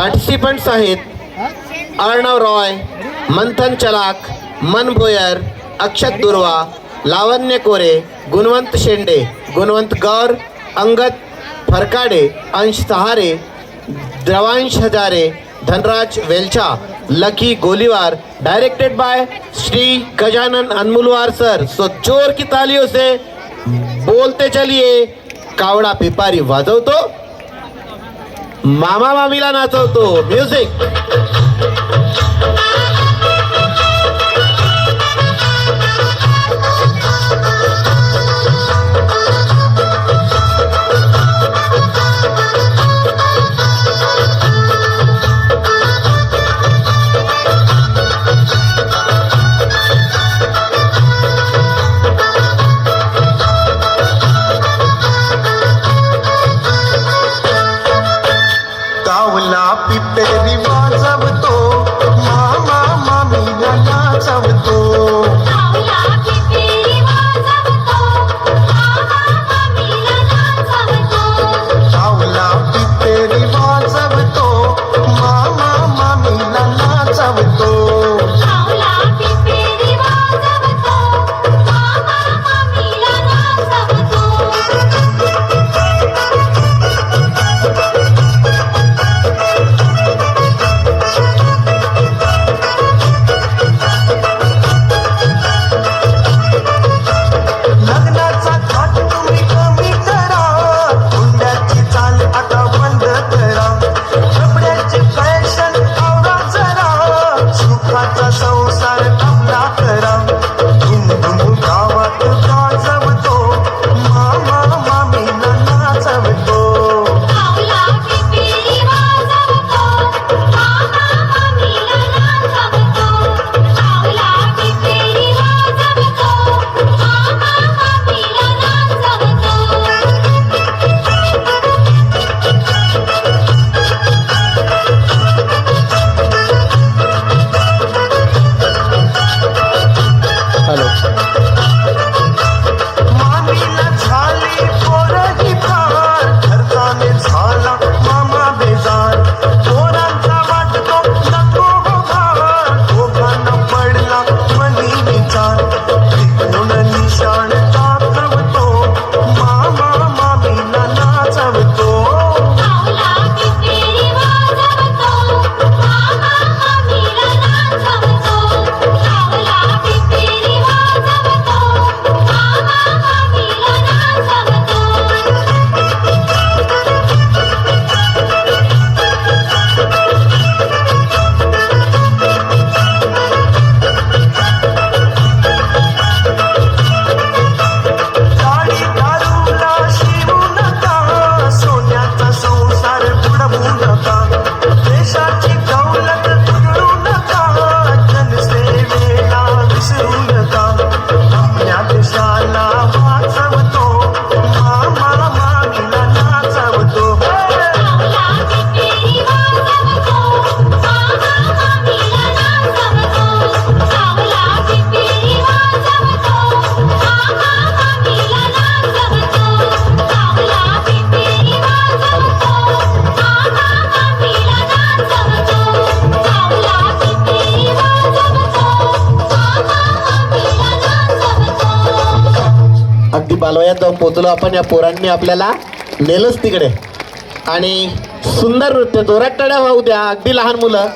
Participants आहेत अर्णव रॉय मंथन चलाक मन भोयर अक्षत दुर्वा लावण्य कोरे गुणवंत शेंडे गुणवंत गौर Angad Farkade Ansh Sahare Dravansh Hazare Dhanraj Velcha Lucky Goliwar directed by Shri Gajanan Anmulwar sir. So जोर की तालियों से बोलते चलिए कावडा पिपारी वाजवतो. मामा मामीला नाचवतो. म्युझिक कावला पिपेरी वाजवतो मामा अगदी जाऊन पोचलो आपण. या पोरांनी आपल्याला नेलंच तिकडे. आणि सुंदर नृत्य जोरात टड्या वाहू द्या. अगदी लहान मुलं.